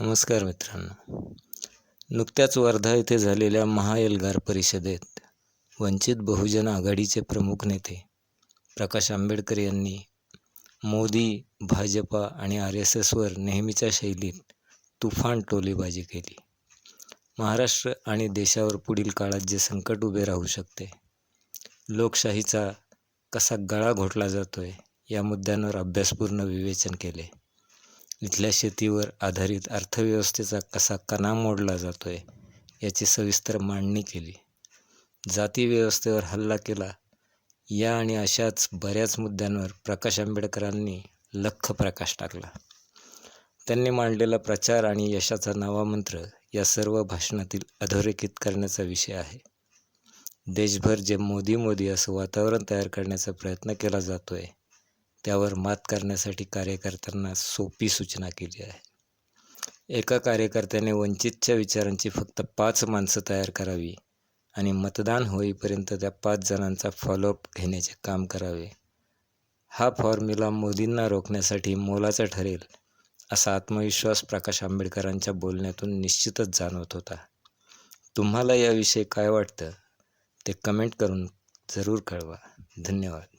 नमस्कार मित्रांनो. नुकत्याच वर्धा येथे झालेल्या महाएल्गार परिषदेत वंचित बहुजन आघाडीचे प्रमुख नेते प्रकाश आंबेडकर यांनी मोदी भाजपा आणि आर एस एसवर नेहमीच्या शैलीत तुफान टोलेबाजी केली. महाराष्ट्र आणि देशावर पुढील काळात जे संकट उभे राहू शकते लोकशाहीचा कसा गळा घोटला जातोय या मुद्द्यांवर अभ्यासपूर्ण विवेचन केले. इथल्या शेतीवर आधारित अर्थव्यवस्थेचा कसा कणा मोडला जातो आहे याची सविस्तर मांडणी केली. जाती व्यवस्थेवर हल्ला केला या आणि अशाच बऱ्याच मुद्द्यांवर प्रकाश आंबेडकरांनी लख प्रकाश टाकला. त्यांनी मांडलेला प्रचार आणि यशाचा नवा मंत्र या सर्व भाषणातील अधोरेखित करण्याचा विषय आहे. देशभर जे मोदी मोदी असं वातावरण तयार करण्याचा प्रयत्न केला जातो आहे त्यावर मात करण्यासाठी कार्यकर्त्यांना सोपी सूचना केली आहे. एका कार्यकर्त्याने वंचितच्या विचारांची फक्त पाच माणसं तयार करावी आणि मतदान होईपर्यंत त्या पाच जणांचा फॉलोअप घेण्याचे काम करावे. हा फॉर्म्युला मोदींना रोखण्यासाठी मोलाचा ठरेल असा आत्मविश्वास प्रकाश आंबेडकरांच्या बोलण्यातून निश्चितच जाणवत होता. तुम्हाला याविषयी काय वाटतं? ते कमेंट करून जरूर कळवा. धन्यवाद.